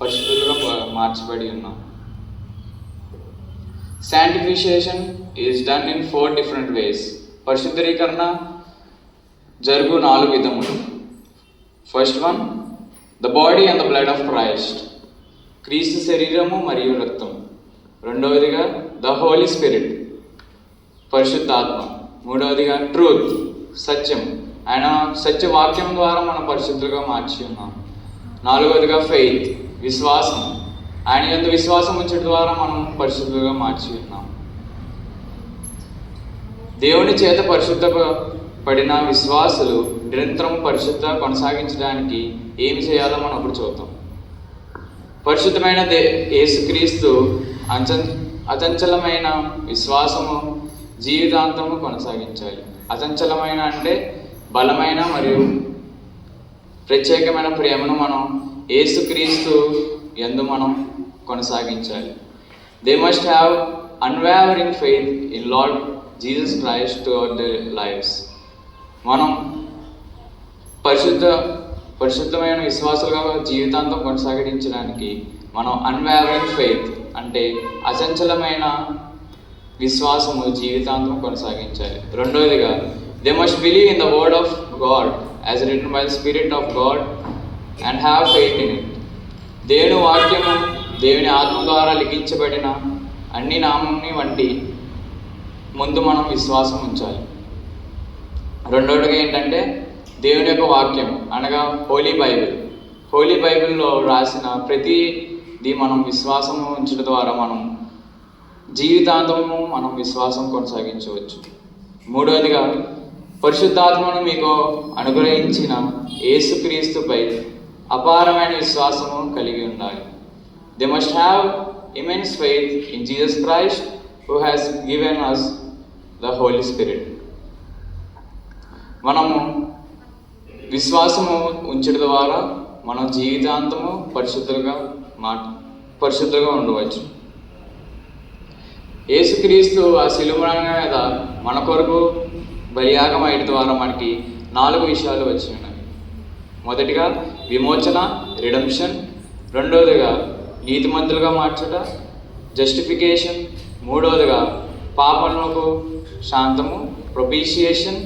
పరిశుద్ధులుగా మార్చబడి ఉన్నాం. Sanctification is done in four different ways పరిశుద్ధీకరణ జరుగు నాలుగు విధములు. First one the body and the blood of Christ క్రీస్తు శరీరము మరియు రక్తం రెండవదిగా ద హోలీ స్పిరిట్ పరిశుద్ధాత్మ. మూడవదిగా ట్రూత్ సత్యం ఆయన సత్య వాక్యం ద్వారా మనం పరిశుద్ధులుగా మార్చి ఉన్నాం. నాలుగవదిగా ఫెయిత్ విశ్వాసం. ఆయన యొక్క విశ్వాసం ఉంచడం ద్వారా మనం పరిశుద్ధులుగా మార్చి ఉన్నాం. దేవుని చేత పరిశుద్ధ పడిన విశ్వాసులు నిరంతరం పరిశుద్ధ కొనసాగించడానికి ఏమి చేయాలో మనం అప్పుడు చూద్దాం. పరిశుద్ధమైన దే యేసుక్రీస్తు అంచ అచంచలమైన విశ్వాసము జీవితాంతము కొనసాగించాలి. అచంచలమైన అంటే బలమైన మరియు ప్రత్యేకమైన ప్రేమను మనం ఏసుక్రీస్తు ఎందు మనం కొనసాగించాలి. They must have unwavering faith in Lord Jesus Christ to our the lives మనం పరిశుద్ధ పరిశుద్ధమైన విశ్వాసాలుగా జీవితాంతం కొనసాగించడానికి మనం అన్వావరింగ్ ఫెయిత్ అంటే అచంచలమైన విశ్వాసము జీవితాంతం కొనసాగించాలి. రెండవదిగా they must believe in the word of God as written by the spirit of God and have faith in it దేవుని వాక్యము దేవుని ఆత్మ ద్వారా లిఖించబడిన అన్ని నామంని వంటి ముందు మనం విశ్వాసం ఉంచాలి. రెండోటిగా ఏంటంటే దేవుని యొక్క వాక్యం అనగా హోలీ బైబిల్ హోలీ బైబిల్లో రాసిన ప్రతిది మనం విశ్వాసము ఉంచడం ద్వారా మనం జీవితాంతము మనం విశ్వాసం కొనసాగించవచ్చు. మూడవదిగా పరిశుద్ధాత్మను మీకు అనుగ్రహించిన యేసుక్రీస్తుపై అపారమైన విశ్వాసము కలిగి ఉండాలి. They must have immense faith in Jesus Christ who has given us the Holy Spirit మనము విశ్వాసము ఉంచడం ద్వారా మనం జీవితాంతము పరిశుద్ధులుగా మా పరిశుద్ధులుగా ఉండవచ్చు. యేసుక్రీస్తు ఆ శిలుమరణ మీద మన కొరకు బలియాగం ఐదు ద్వారా మనకి నాలుగు విషయాలు వచ్చి ఉన్నాయి మొదటిగా విమోచన రిడమ్షన్ రెండవదిగా నీతిమంతులుగా మార్చుట జస్టిఫికేషన్ మూడవదిగా పాపములకు శాంతము ప్రొపీషియేషన్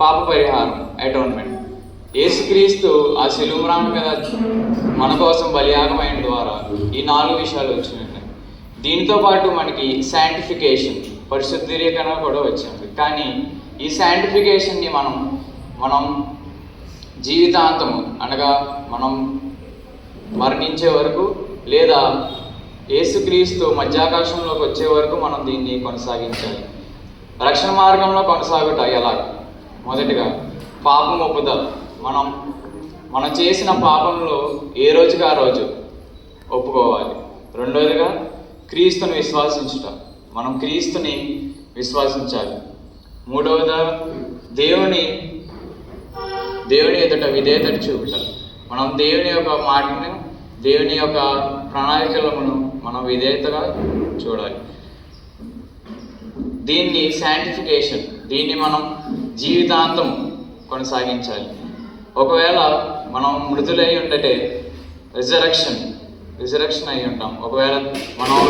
పాప పరిహారం అటోన్మెంట్ యేసుక్రీస్తు ఆ శిలుమరామ మీద మన కోసం బలియాగం అయిన ద్వారా ఈ నాలుగు విషయాలు వచ్చినాయి. దీనితో పాటు మనకి సైంటిఫికేషన్ పరిశుద్ధీకరణ కూడా వచ్చింది. కానీ ఈ శాంటిఫికేషన్ని మనం మనం జీవితాంతము అనగా మనం మరణించే వరకు లేదా యేసుక్రీస్తు మధ్యాకాశంలోకి వచ్చే వరకు మనం దీన్ని కొనసాగించాలి. రక్షణ మార్గంలో కొనసాగుట ఎలా? మొదటిగా పాపం ఒప్పుదల మనం మనం చేసిన పాపంలో ఏ రోజుకి ఆ రోజు ఒప్పుకోవాలి? రెండోదిగా క్రీస్తుని విశ్వాసించుట. మనం క్రీస్తుని విశ్వాసించాలి. మూడవదా దేవుని దేవుని ఎదుట విధేయత చూపుతాం మనం దేవుని యొక్క మాటను దేవుని యొక్క ప్రణాళికలను మనం విధేయతగా చూడాలి. దీన్ని శాంటిఫికేషన్ దీన్ని మనం జీవితాంతం కొనసాగించాలి. ఒకవేళ మనం మృదులై ఉండటే రిజరక్షన్ రిజరక్షన్ అయి ఉంటాం. ఒకవేళ మనం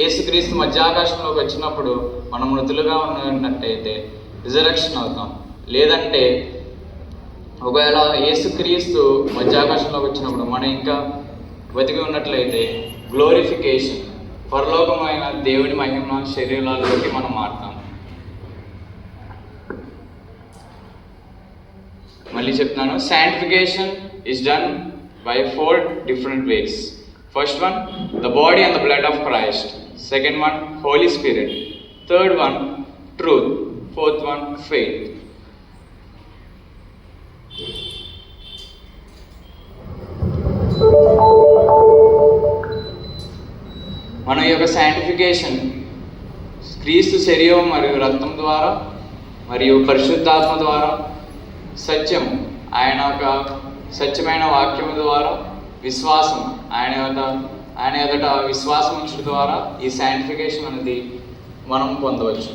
ఏసుక్రీస్తు మధ్యాకాశంలోకి వచ్చినప్పుడు మనం మృతులుగా ఉన్నట్టయితే రిజరక్షన్ అవుతాం. లేదంటే ఒకవేళ ఏసుక్రీస్తు మధ్యాకాశంలోకి వచ్చినప్పుడు మనం ఇంకా బతికి ఉన్నట్లయితే గ్లోరిఫికేషన్ పరలోకమైన దేవుని మహిమ శరీరాల్లోకి మనం మారుతాం. మళ్ళీ చెప్తున్నాను sanctification is done by four different ways first one the body and the blood of Christ second one Holy Spirit third one truth fourth one faith మన యొక్క సైంటిఫికేషన్ క్రీస్తు శరీరం మరియు రక్తం ద్వారా మరియు పరిశుద్ధాత్మ ద్వారా సత్యం ఆయన యొక్క సత్యమైన వాక్యం ద్వారా విశ్వాసం ఆయన యొక్క ఆయన ఎదుట విశ్వాసం ఉంచడం ద్వారా ఈ సైంటిఫికేషన్ అనేది మనం పొందవచ్చు.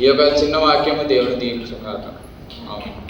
ఈ యొక్క చిన్న వాక్యము దేవుని దీవించుగాక ఆమేన్